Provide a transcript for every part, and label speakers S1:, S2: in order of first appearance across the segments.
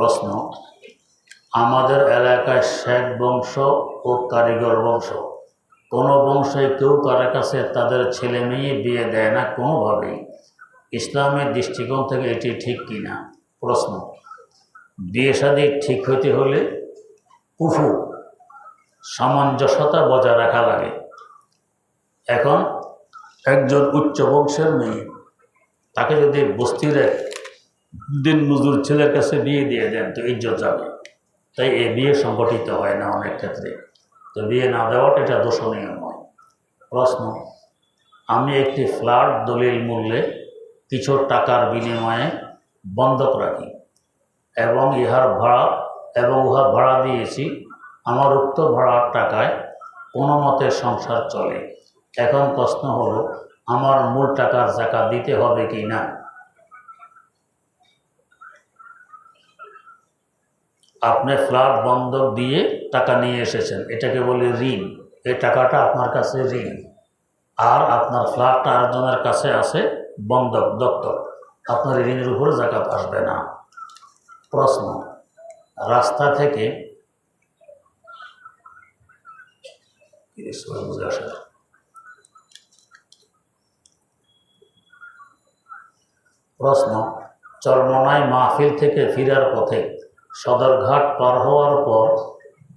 S1: প্রশ্ন, আমাদের এলাকায় শেখ বংশ ও কারিগর বংশ, কোনো বংশে কেউ কারও কাছে তাদের ছেলে মেয়ে বিয়ে দেয় না কোনোভাবেই? ইসলামের দৃষ্টিকোণ থেকে এটি ঠিক কি না প্রশ্ন বিয়ে শাদী ঠিক হইতে হলে কুফু সামঞ্জস্যতা বজায় রাখা লাগে। এখন একজন উচ্চ বংশের মেয়ে, তাকে যদি বস্তির এক দিন মজুর ছেলের কাছে বিয়ে দিয়ে দেন, তো ইজ্জত যাবে। তাই এ বিয়ে সংগঠিত হয় না অনেক ক্ষেত্রে। তো বিয়ে না দেওয়াটা এটা দোষণীয় নয়। প্রশ্ন, আমি একটি ফ্ল্যাট দলিল মূল্যে কিছু টাকার বিনিময়ে বন্ধক রাখি এবং ইহার ভাড়া এবং উহা ভাড়া দিয়েছি। আমার উক্ত ভাড়ার টাকায় কোনো মতে সংসার চলে। এখন প্রশ্ন হলো, আমার মূল টাকার জাকাত দিতে হবে কি না? আপনি ফ্ল্যাট বন্ধক দিয়ে টাকা নিয়ে এসেছেন। এটাকে বলে ঋণ। এই টাকাটা আপনার কাছে ঋণ। আর আপনার ফ্ল্যাটটা আরেকজনের কাছে আছে বন্ধক, দপ্তর। আপনার ঋণের উপরে জাকাত আসবে না। প্রশ্ন, রাস্তা থেকে প্রশ্ন চরমনাই মাহফিল থেকে ফেরার পথে সদরঘাট পার হওয়ার পর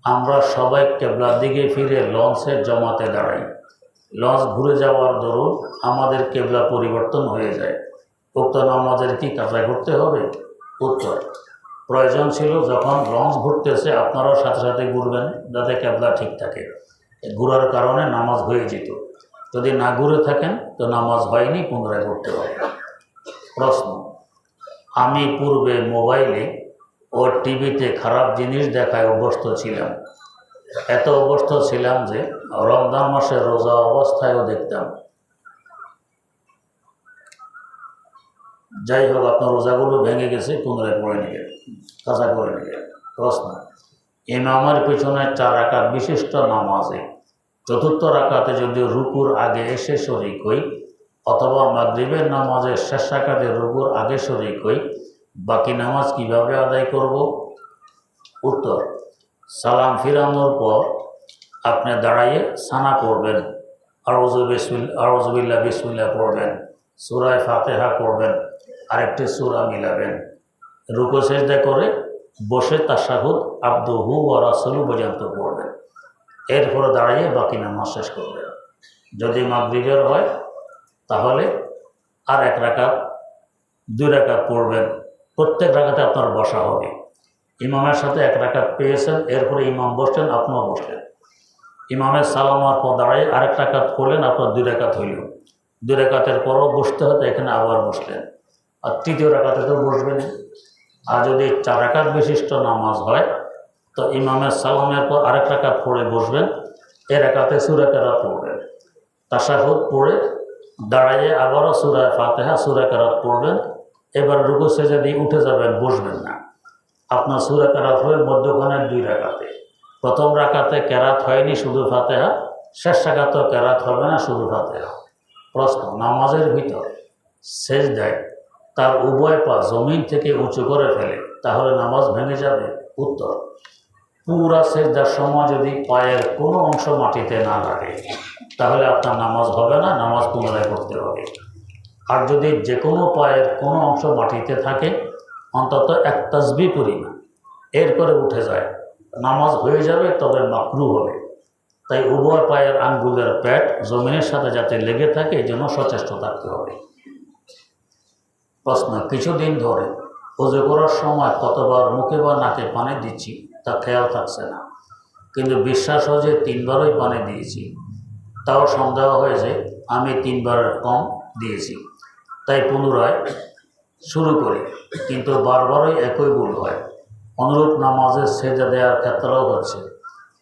S1: আমরা সবাই কেবলার দিকে ফিরে লঞ্চের জমাতে দাঁড়াই। লঞ্চ ঘুরে যাওয়ার দরুন আমাদের কেবলা পরিবর্তন হয়ে যায়। উক্ত নামাজের কি কাজা করতে হবে? উত্তর। প্রয়োজন ছিল যখন লঞ্চ ঘুরতেছে আপনারাও সাথে সাথে ঘুরবেন যাতে কেবলা ঠিক থাকে। ঘুরার কারণে নামাজ হয়ে যেত। যদি না ঘুরে থাকেন তো নামাজ হয়নি, পুনরায় করতে হবে। প্রশ্ন। আমি পূর্বে মোবাইলে ও টিভিতে খারাপ জিনিস দেখায় অভ্যস্ত ছিলাম। এত অভ্যস্ত ছিলাম যে রমজান মাসে রোজা অবস্থায়ও দেখতাম। যাই হোক, আপনার রোজাগুলো ভেঙে গেছে, পুনরায় পড়ে নিলেন কাজা করে নিলেন প্রশ্ন ইমামের পিছনে চার রাকাত বিশিষ্ট নামাজে চতুর্থ রাকাতে যদি রুকুর আগে এসে শরিক হই, অথবা মাগরিবের নামাজের শেষ রাকাতে রুকুর আগে শরিক হই বাকি নামাজ কীভাবে আদায় করব? উত্তর, সালাম ফিরানোর পর আপনি দাঁড়াইয়ে সানা পড়বেন। আরজু বিসমিল আরজবিল্লা বিসমিল্লা পড়বেন। সুরায় ফাতেহা পড়বেন। আরেকটি সুরা মিলাবেন। রুকু সেজদা করে বসে তাসাহুদ আব্দুহু ও রাসুলু পর্যন্ত পড়বেন। এরপরে দাঁড়িয়ে বাকি নামাজ শেষ করবেন। যদি মাগরিবের হয়, তাহলে আর এক রাকাত, দুই রাকাত পড়বেন। প্রত্যেক রাকাতে আপনার বসা হবে। ইমামের সাথে এক রাকাত পেয়েছেন, এরপরে ইমাম বসলেন, আপনিও বসলেন। ইমামের সালামার পর দাঁড়িয়ে আরেক রাকাত করলেন, আপনার দুই রাকাত হইল। দুই রাকাতের পরও বসতে হতো এখানে আবার বসলেন। আর তৃতীয় রাকাতে তো বসবেন। আর যদি চার রাকাত বিশিষ্ট নামাজ হয়, তো ইমামের সালামের পর আরেক রাকাত পড়ে বসবেন। এ রাকাতে সুরাকেরা পড়বেন। তাসাহুদ পড়ে দাঁড়াইয়ে আবারও সুরায় ফাতেহা, সুরা কেরাত পড়বেন। এবার রুকু সেজে দিয়ে উঠে যাবেন, বসবেন না। আপনার সুরা কেরাত হবে মধ্যখানে দুই রাকাতে। প্রথম রাকাতে কেরাত হয়নি, শুধু ফাতেহা। শেষ রাকাতেও কেরাত হবে না, শুধু ফাতেহা। প্রশ্ন, নামাজের ভিতর সেজ দেয় তার উভয় পা জমিন থেকে উঁচু করে ফেলে, তাহলে নামাজ ভেঙে যাবে? উত্তর, পুরা সেজদার সময় যদি পায়ের কোনো অংশ মাটিতে না লাগে, তাহলে আপনার নামাজ হবে না, নামাজ পুনরায় করতে হবে। আর যদি যে কোনো পায়ের কোনো অংশ মাটিতে থাকে, অন্তত এক তসবি পরিমাণ এরপরে উঠে যায়। নামাজ হয়ে যাবে, তবে মাকরু হবে। তাই উভয় পায়ের আঙ্গুলের প্যাট জমিনের সাথে যাতে লেগে থাকে, এই জন্য সচেষ্ট থাকতে হবে। প্রশ্ন, কিছুদিন ধরে পুজো করার সময় কতবার মুখে বা নাকে পানি দিচ্ছি, তা খেয়াল থাকছে না। কিন্তু বিশ্বাস হয় যে তিনবারই পানি দিয়েছি। তাও সন্দেহ হয়েছে আমি তিনবারের কম দিয়েছি। তাই পুনরায় শুরু করি। কিন্তু বারবারই একই ভুল হয়। অনুরূপ নামাজের সেজা দেওয়ার ক্ষেত্রেও হচ্ছে।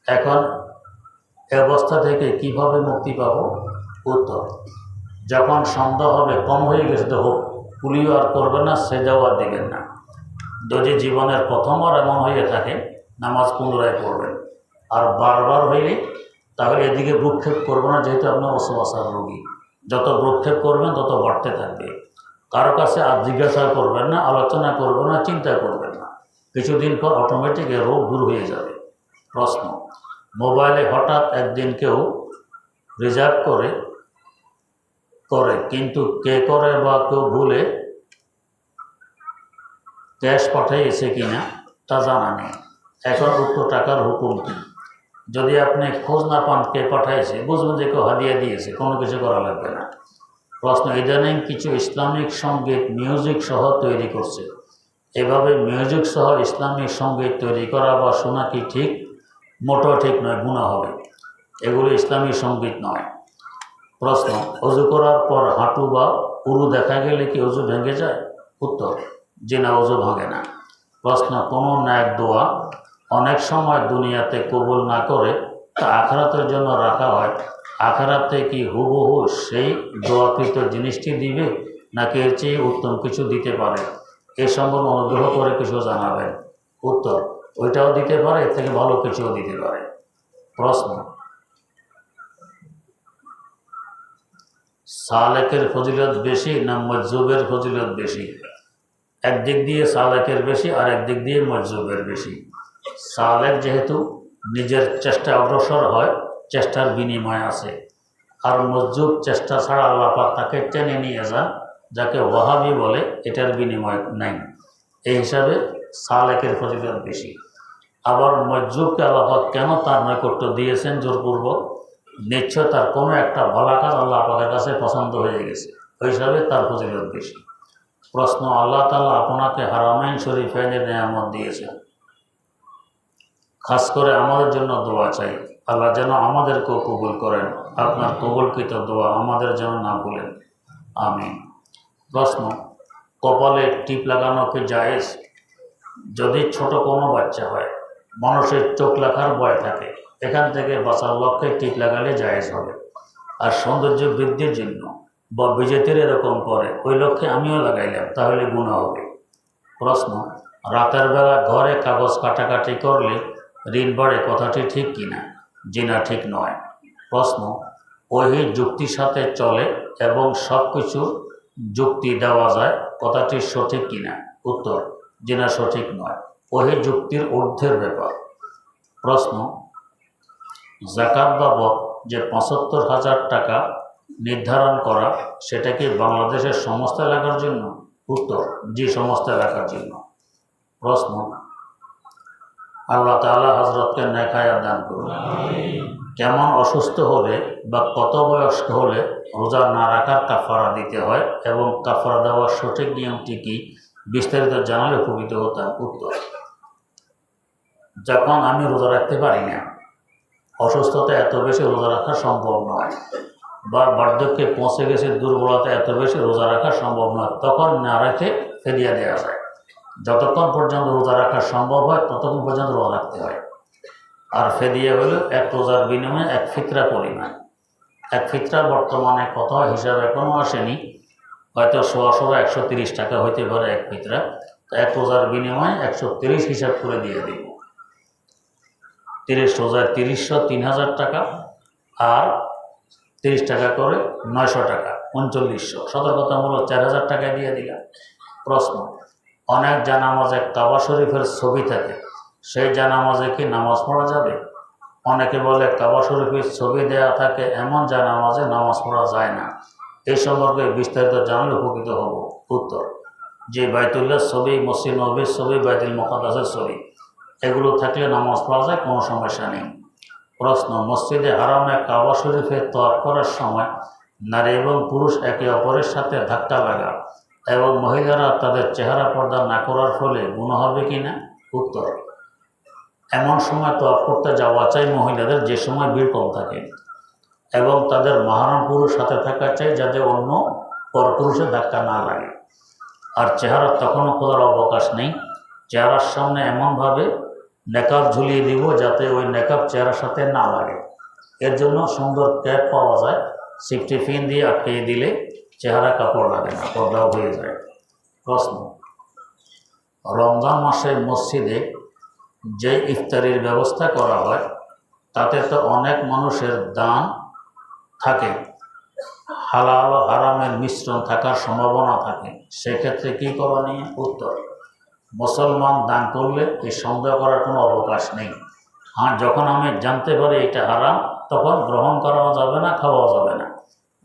S1: এখন এ অবস্থা থেকে কীভাবে মুক্তি পাব? উত্তর, যখন সন্দেহ হবে, কম হয়ে গেছে তো হোক, পুলিও আর করবে না, সেজাও আর দেবেন না। যদি জীবনের প্রথমবার এমন হয়ে থাকে, নামাজ পুনরায় পড়বেন। আর বারবার হইলে তাহলে এদিকে ভ্রুক্ষেপ করব না, যেহেতু আপনার অসুবাসার রোগী। যত ভ্রুক্ষেপ করবেন, তত বাড়তে থাকবে। কারও কাছে আর জিজ্ঞাসা করবেন না, আলোচনা করবেন না, চিন্তা করবেন না। কিছুদিন পর অটোমেটিক রোগ দূর হয়ে যাবে। প্রশ্ন, মোবাইলে হঠাৎ একদিন কেউ রিজার্ভ করে? করে, কিন্তু কে করে বা কেউ ভুলে ক্যাশ পাঠিয়েছে কিনা, তা জানা নেই। এখন উক্ত টাকার হুকুম কি? যদি আপনি খোঁজ না পান কে পাঠাইছে, বুঝবেন যে কেউ হাদিয়া দিয়েছে, কোনো কিছু করা লাগবে না। প্রশ্ন ইদানিং কিছু ইসলামিক সংগীত মিউজিক সহ তৈরি করছে। এভাবে মিউজিক সহ ইসলামিক সংগীত তৈরি করা বা শোনা কি ঠিক? মোটেও ঠিক নয় গুণা হবে। এগুলো ইসলামী সংগীত নয়। প্রশ্ন, অজু করার পর হাঁটু বা উরু দেখা গেলে কি অজু ভেঙে যায়? উত্তর, যে না, অজু ভাঙে না। প্রশ্ন, কোনো ন্যাক দোয়া অনেক সময় দুনিয়াতে কবুল না করে তা আখরাতের জন্য রাখা হয়। আখরাতে কি হুবহু সেই দোয়াকৃত জিনিসটি দিবে, নাকি এর চেয়ে উত্তম কিছু দিতে পারে? এ সম্বন্ধে অনুগ্রহ করে কিছু জানাবেন। উত্তর, ওইটাও দিতে পারে, এর থেকে ভালো কিছুও দিতে পারে। প্রশ্ন, সালেকের ফজিলত বেশি না মজ্জুবের ফজিলত বেশি? একদিক দিয়ে সালেকের বেশি আর একদিক দিয়ে মজ্জুবের বেশি। সালেক যেহেতু নিজের চেষ্টা অগ্রসর হয়, চেষ্টার বিনিময় আছে। আর মজ্জুব চেষ্টা ছাড়া আল্লাহ পাক তাকে টেনে নিয়ে যান, যাকে ওয়াহাবি বলে, এটার বিনিময় নাই। এই হিসাবে সালেকের ফজিলত বেশি। আবার মজ্জুবকে আল্লাহ পাক কেন তার নৈকট্য দিয়েছেন জোরপূর্বক? নিশ্চয় তার কোনো একটা ভালো কাজ আল্লাহ পাকের কাছে পছন্দ হয়ে গেছে। ওই হিসাবে তার ফজিলত বেশি। প্রশ্ন আল্লাহ তাআলা আপনাকে হারামাইন শরীফাইনের নিয়ামত দিয়েছেন। খাস করে আমাদের জন্য দোয়া চাই। আল্লাহ যেন আমাদেরকেও কবুল করেন, আপনার কবুলকৃত দোয়া আমাদের যেন না ভুলেন। আমি প্রশ্ন, কপালে টিপ লাগানো কি জায়েজ? যদি ছোট কোনো বাচ্চা হয়, মানুষের চোখ লাখার ভয় থাকে, এখান থেকে বাঁচার লক্ষ্যে টিপ লাগালে জায়েজ হবে। আর সৌন্দর্য বৃদ্ধির জন্য বা বিজেতির এরকম করে ওই লক্ষ্যে আমিও লাগাইলাম, তাহলে গুণা হবে। প্রশ্ন, রাতের বেলা ঘরে কাগজ কাটাকাটি করলে ঋণ বাড়ে কথাটি ঠিক কিনা? জিনা ঠিক নয়। প্রশ্ন, ওহি যুক্তির সাথে চলে এবং সব কিছু যুক্তি দেওয়া যায়, কথাটি সঠিক কিনা? উত্তর, জিনা সঠিক নয়। ওহি যুক্তির ঊর্ধ্বের ব্যাপার। প্রশ্ন জাকাত বাবদ যে পঁচাত্তর হাজার টাকা নির্ধারণ করা, সেটা কি বাংলাদেশের সমস্ত এলাকার জন্য? উত্তর, জি, সমস্ত এলাকার জন্য। প্রশ্ন আল্লাহ তাআলা হজরতকে নেখায় দান করুন। কেমন অসুস্থ হলে বা কত বয়স্ক হলে রোজা না রাখার কাফারা দিতে হয় এবং কাফারা দেওয়ার সঠিক নিয়মটি কি বিস্তারিত জানালে উপকৃত হতাম। উত্তর, যখন আমি রোজা রাখতে পারি না, অসুস্থতা এত বেশি রোজা রাখা সম্ভব নয় বা বার্ধক্যে পৌঁছে গেছে দুর্বলতা এত বেশি রোজা রাখা সম্ভব নয়, তখন না রেখে ফেরিয়ে দেওয়া যায়। যতক্ষণ পর্যন্ত রোজা রাখা সম্ভব হয়, ততক্ষণ পর্যন্ত রোজা রাখতে হয়। আর ফেদিয়া হলো এক রোজার বিনিময়ে এক ফিতরা পরিমাণ। এক ফিতরা বর্তমানে কত হিসাব এখনও আসেনি। হয়তো সোয়া সোয়া একশো তিরিশ টাকা হইতে পারে এক ফিতরা। এক রোজার বিনিময়ে একশো তিরিশ হিসাব করে দিয়ে দিব। তিরিশ রোজার তিরিশশো তিন হাজার টাকা আর তিরিশ টাকা করে নয়শো টাকা, উনচল্লিশশো। সতর্কতামূলক চার হাজার টাকায় দিয়ে দিলাম। প্রশ্ন অনেক জানামাজে কাবা শরীফের ছবি থাকে। সেই জানামাজে কি নামাজ পড়া যাবে? অনেকে বলে কাবা শরীফের ছবি দেওয়া থাকে, এমন জানামাজে নামাজ পড়া যায় না। এই সম্পর্কে বিস্তারিত জানলে উপকৃত হব। উত্তর, যে বাইতুল্লাহ ছবি, মসজিদ নবীর ছবি, বাইতুল মোকাদ্দাসের ছবি, এগুলো থাকলে নামাজ পড়া যায়, কোনো সমস্যা নেই। প্রশ্ন, মসজিদে হারামে কাবা শরীফে তফ করার সময় নারী এবং পুরুষ একে অপরের সাথে ধাক্কা লাগা। এবং মহিলারা তাদের চেহারা পর্দা না করার ফলে গুণ হবে কি না? উত্তর। এমন সময় তফ করতে যাওয়া চাই মহিলাদের, যে সময় ভিড় কম থাকে। এবং তাদের মহারাম পুরুষ সাথে থাকা চাই যাতে অন্য পরপুরুষের ধাক্কা না লাগে। আর চেহারা তখনও খোলার অবকাশ নেই। চেহারার সামনে এমনভাবে নেকাব ঝুলিয়ে দিব যাতে ওই নেকাব চেহারার সাথে না লাগে। এর জন্য সুন্দর ক্যাপ পাওয়া যায়। সিফটি ফিন দিয়ে আটকিয়ে দিলে চেহারা কাপড় লাগে না, পর্দাও হয়ে যায়। প্রশ্ন, রমজান মাসে মসজিদে যে ইফতারির ব্যবস্থা করা হয়, তাতে তো অনেক মানুষের দান থাকে। হালাল হারামের মিশ্রণ থাকার সম্ভাবনা থাকে। সেক্ষেত্রে কী করণীয়? উত্তর, মুসলমান দান করলে এই সন্দেহ করার কোনো অবকাশ নেই। হ্যাঁ যখন আমি জানতে পারি এটা হারাম, তখন গ্রহণ করাও যাবে না, খাওয়াও যাবে না।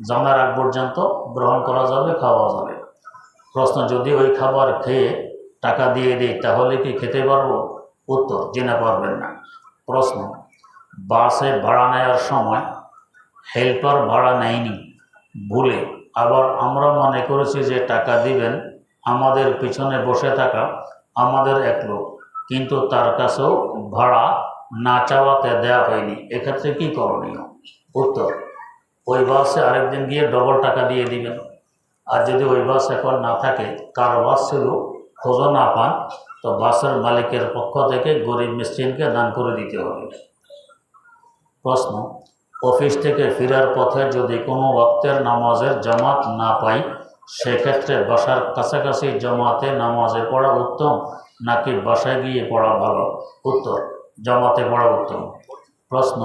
S1: জানার আগ পর্যন্ত গ্রহণ করা যাবে, খাওয়া যাবে। প্রশ্ন যদি ওই খাবার খেয়ে টাকা দিয়ে দিই, তাহলে কি খেতে পারব? উত্তর, জেনে পারবেন না। প্রশ্ন, বাসে ভাড়া নেওয়ার সময় হেল্পার ভাড়া নেয়নি ভুলে আবার আমরা মনে করেছি যে টাকা দিবেন, আমাদের পিছনে বসে থাকা আমাদের এক লোক, কিন্তু তার কাছেও ভাড়া না চাওয়াতে দেওয়া হয়নি। এক্ষেত্রে কী করণীয়? উত্তর ওই বাসে আরেকদিন গিয়ে ডবল টাকা দিয়ে দিবেন। আর যদি ওই বাস এখন না থাকে কার বাস ছিল খোঁজও না পান, তো বাসের মালিকের পক্ষ থেকে গরিব মিস্ত্রিনকে দান করে দিতে হবে। প্রশ্ন, অফিস থেকে ফেরার পথে যদি কোনো ওয়াক্তের নামাজের জামাত না পাই, সেক্ষেত্রে বাসার কাছাকাছি জামাতে নামাজে পড়া উত্তম, নাকি বাসায় গিয়ে পড়া ভালো? উত্তর, জামাতে পড়া উত্তম। প্রশ্ন,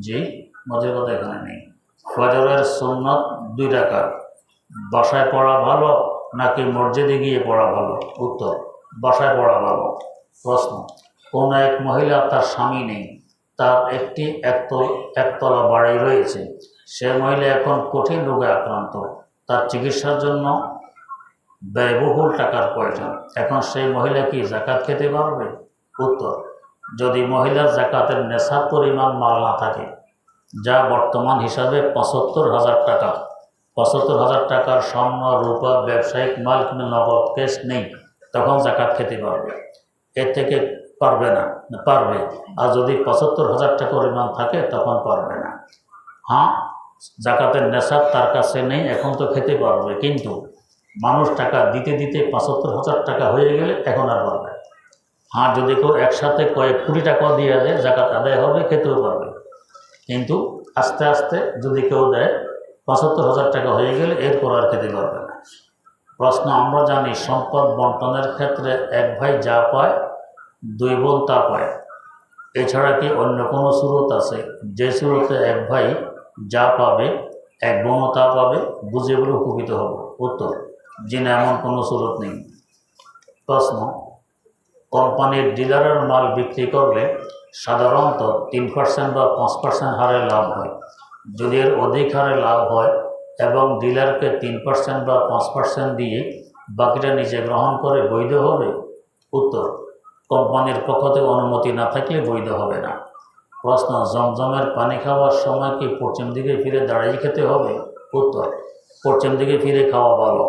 S1: জি। মজার কথা এখানে নেই। ফজরের সুন্নত দুই টাকা বাসায় পড়া ভালো নাকি মসজিদে গিয়ে পড়া ভালো? উত্তর, বাসায় পড়া ভালো। প্রশ্ন, কোন এক মহিলা তার স্বামী নেই, তার একটি একতল, একতলা বাড়ি রয়েছে। সে মহিলা এখন কঠিন রোগে আক্রান্ত। তার চিকিৎসার জন্য ব্যয়বহুল টাকার প্রয়োজন। এখন সেই মহিলা কি জাকাত খেতে পারবে? উত্তর, যদি মহিলার জাকাতের নেশার পরিমাণ মাল না থাকে যা বর্তমান হিসাবে পঁচাত্তর হাজার টাকা। পঁচাত্তর হাজার টাকার স্বর্ণ, রূপা, ব্যবসায়িক মাল কিংবা নগদ কেস নেই, তখন জাকাত খেতে পারবে। এর থেকে পারবে না, পারবে। আর যদি পঁচাত্তর হাজার টাকা পরিমাণ থাকে, তখন পারবে না। হ্যাঁ জাকাতের নেশাব তার কাছে নেই, এখন তো খেতে পারবে। কিন্তু মানুষ টাকা দিতে দিতে পঁচাত্তর হাজার টাকা হয়ে গেলে এখন আর পারবে হ্যাঁ যদি কেউ একসাথে কয়েক কোটি টাকা দিয়ে দেয়, জাকাত আদায় হবে, খেতেও পারবে কিন্তু আস্তে আস্তে যদি কেউ দেয়, পঁচাত্তর হাজার টাকা হয়ে গেলে এরপর আর খেতে পারবে না। প্রশ্ন, আমরা জানি সম্পদ বন্টনের ক্ষেত্রে এক ভাই যা পায়, দুই বোন তা পায়। এছাড়া কি অন্য কোনো সুরত আছে? যে সুরতে এক ভাই যা পাবে, এক বোনও তা পাবে, বুঝে বলে উপকৃত হব। উত্তর যিনি এমন কোনো সুরত নেই। প্রশ্ন, কোম্পানির ডিলারের মাল বিক্রি করলে সাধারণত তিন পার্সেন্ট বা পাঁচ পার্সেন্ট হারে লাভ হয়। যদি এর অধিক হারে লাভ হয় এবং ডিলারকে তিন পার্সেন্ট বা পাঁচ পার্সেন্ট দিয়ে বাকিটা নিজে গ্রহণ করে বৈধ হবে, উত্তর, কোম্পানির পক্ষ থেকে অনুমতি না থাকলে বৈধ হবে না। প্রশ্ন, জমজমের পানি খাওয়ার সময় কি পশ্চিম দিকে ফিরে দাঁড়িয়ে খেতে হবে? উত্তর, পশ্চিম দিকে ফিরে খাওয়া ভালো।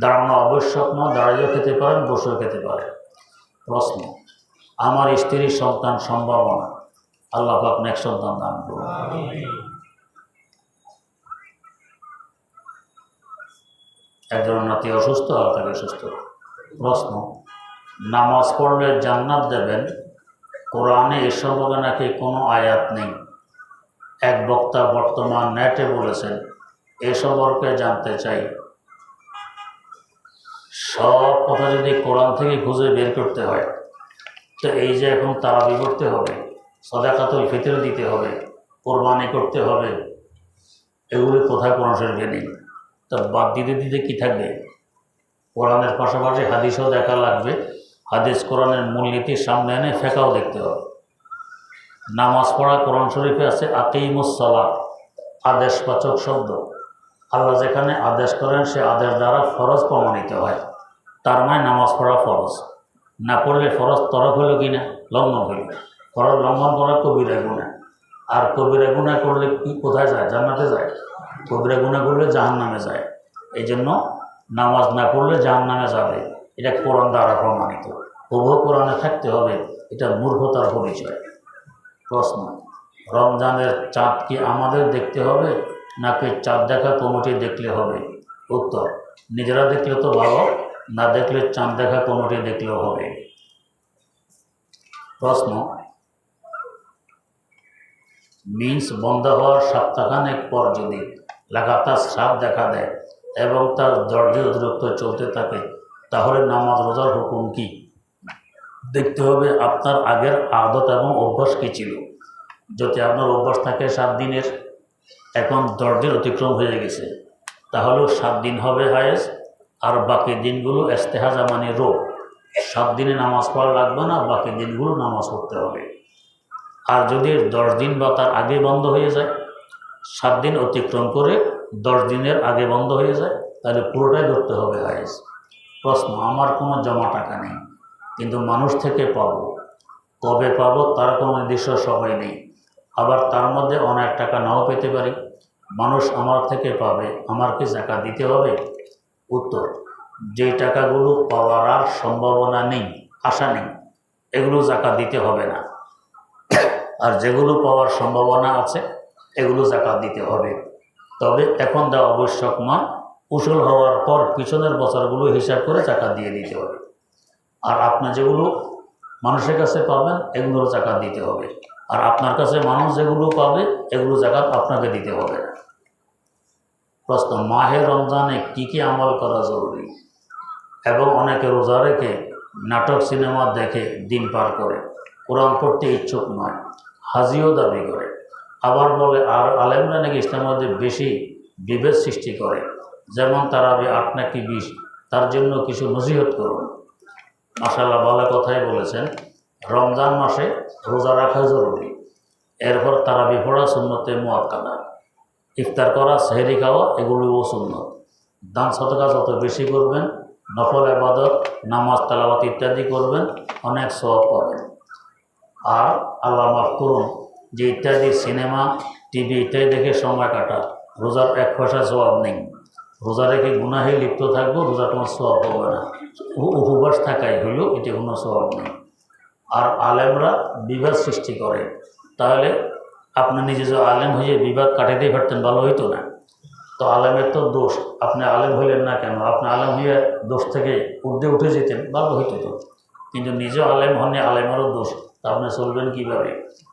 S1: দাঁড়ানো আবশ্যক নয় দাঁড়িয়েও খেতে পারেন, বসেও খেতে পারেন। প্রশ্ন আমার স্ত্রীর সন্তান সম্ভাবনা আল্লাহ পাক নেক্সট সন্তান দান করুন। একজন নাতি অসুস্থ আর তাকে সুস্থ প্রশ্ন, নামাজ পড়লে জান্নাত দেবেন? কোরআনে এ সম্পর্কে নাকি কোনো আয়াত নেই? এক বক্তা বর্তমান নেটে বলেছেন, এ সম্পর্কে জানতে চাই। সব কথা যদি কোরআন থেকে খুঁজে বের করতে হয় তো এই যে এখন তারাবি করতে হবে সদাকাতুল ফিতর দিতে হবে, কোরবানি করতে হবে এগুলি কোথায় কোরআন শরীফে নেই তা বাদ দিতে দিতে কী থাকবে? কোরআনের পাশাপাশি হাদিসও দেখা লাগবে, হাদিস কোরআনের মূলনীতির সামনে এনে ফেঁকাও দেখতে হবে। নামাজ পড়া কোরআন শরীফে আছে আকিমুসলা আদেশবাচক শব্দ। আল্লাহ যেখানে আদেশ করেন, সে আদেশ দ্বারা ফরজ প্রমাণিত হয়। তার মানে নামাজ পড়া ফরজ। না পড়লে ফরজ তরফ হলো কি না? লঙ্ঘন হইল ফরজ লঙ্ঘন করা কবিরা গুণা আর কবিরা গুণা করলে কি কোথায় যায়? জান্নাতে যায়। কবিরা গুণা করলে জাহান নামে যায়। এই জন্য নামাজ না পড়লে জাহান নামে যাবে। এটা কোরআন দ্বারা প্রমাণিত। প্রভু কোরআনে থাকতে হবে। এটা মূর্খতার পরিচয়। প্রশ্ন, রমজানের চাঁদ কি আমাদের দেখতে হবে? নাকি চাঁদ দেখা কমিটি দেখলে হবে? উত্তর, নিজেরা দেখলে তো ভালো। না দেখলে চাঁদ দেখা কমিটি দেখলেও হবে প্রশ্ন মিন্স বন্ধ হওয়ার সপ্তাহখানেক পর যদি লাগাতার সাপ দেখা দেয় এবং তার দর্জি অতিরিক্ত চলতে থাকে, তাহলে নামাজ, রোজার হুকুম কি? দেখতে হবে আপনার আগের আদত এবং অভ্যাস কী ছিল। যদি আপনার অভ্যাস থাকে সাত দিনের, এখন দিন অতিক্রম হয়ে গেছে, তাহলেও সাত দিন হবে হায়েস আর বাকি দিনগুলো এস্তেহাজা মানে রোগ। সাত দিনে নামাজ পড়া লাগবে না, বাকি দিনগুলো নামাজ পড়তে হবে। আর যদি দশ দিন বা তার আগে বন্ধ হয়ে যায়, সাত দিন অতিক্রম করে দশ দিনের আগে বন্ধ হয়ে যায়, তাহলে পুরোটাই ধরতে হবে হাইস প্রশ্ন, আমার কোনো জমা টাকা নেই, কিন্তু মানুষ থেকে পাবো। কবে পাবো তার কোনো নির্দিষ্ট সময় নেই। আবার তার মধ্যে অনেক টাকা নাও পেতে পারি। মানুষ আমার থেকে পাবে, আমার কি টাকা দিতে হবে? উত্তর যেই টাকাগুলো পাওয়ার আর সম্ভাবনা নেই, আশা নেই, এগুলো জাকাত দিতে হবে না। আর যেগুলো পাওয়ার সম্ভাবনা আছে, এগুলো জাকাত দিতে হবে। তবে এখন দেওয়া আবশ্যক নয় উসুল হওয়ার পর পিছনের বছরগুলো হিসাব করে জাকাত দিয়ে দিতে হবে। আর আপনি যেগুলো মানুষের কাছে পাবেন, এগুলোর জাকাত দিতে হবে। আর আপনার কাছে মানুষ যেগুলো পাবে, এগুলো জাকাত আপনাকে দিতে হবে না। প্রশ্ন, মাহে রমজানে কি কি আমল করা জরুরি? এবং অনেকে রোজা রেখে নাটক, সিনেমা দেখে দিন পার করে। কোরআন পড়তে ইচ্ছুক নয়, হাজিও দাবি করে। আবার বলে, আর আলেমরা নাকি ইসলামের বেশি বিভেদ সৃষ্টি করে? যেমন তারাবি আট নাকি বিশ, তার জন্য কিছু নজিহত করুন। মাসাল্লাহ ভালো কথাই বলেছেন। রমজান মাসে রোজা রাখা জরুরি। এরপর তারাবি পড়া শূন্যতে মোয়াক্কাদা ইফতার করা, সেহেরি খাওয়া এগুলোও সুন্নত দান শতকা যত বেশি করবেন, নফল আবাদত, নামাজ তালাবাত ইত্যাদি করবেন, অনেক সব পাবেন। আর আল্লাহ মাফ করুন, যে ইত্যাদি সিনেমা, টিভি ইত্যাদি দেখে সময় কাটা রোজার এক পয়সা সবাব নেই। রোজা রেখে গুনাহে লিপ্ত থাকব, রোজা তোমার সবাব হবে না। উপবাস থাকাই হইল এতে কোনো সবাব নেই। আর আলেমরা বিবাদ সৃষ্টি করে। তাহলে আপনি নিজে যে আলেম হয়ে বিবাদ কাটাতেই পারতেন ভালো হইতো না। তো আলেমের তো দোষ আপনি আলেম হইলেন না কেন? আপনি আলেম হয়ে দোষ থেকে ঊর্ধ্বে উঠে যেতেন ভালো হইতো তো। কিন্তু নিজেও আলেম হননি আলেমেরও দোষ। তা আপনি চলবেন কীভাবে?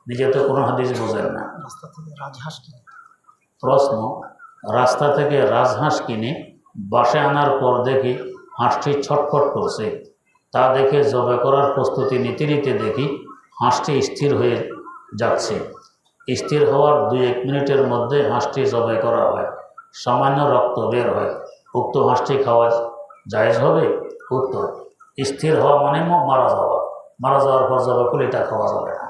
S1: নিজে তো কোনো হাদিস বোঝেন না।
S2: রাস্তা থেকে রাজহাঁস কিনে।
S1: প্রশ্ন রাস্তা থেকে রাজহাঁস কিনে বাসে আনার পর দেখি হাঁসটি ছটফট করছে। তা দেখে জবে করার প্রস্তুতি নিতে নিতে দেখি হাঁসটি স্থির হয়ে যাচ্ছে। স্থির হওয়ার দুই এক মিনিটের মধ্যে হাঁসটি জবাই করা হয়। সামান্য রক্ত বের হয়। উক্ত হাঁসটি খাওয়া জায়েজ হবে? উত্তর। স্থির হওয়া মানে মারা যাওয়া। মারা যাওয়ার পর করলে এটা খাওয়া যাবে না।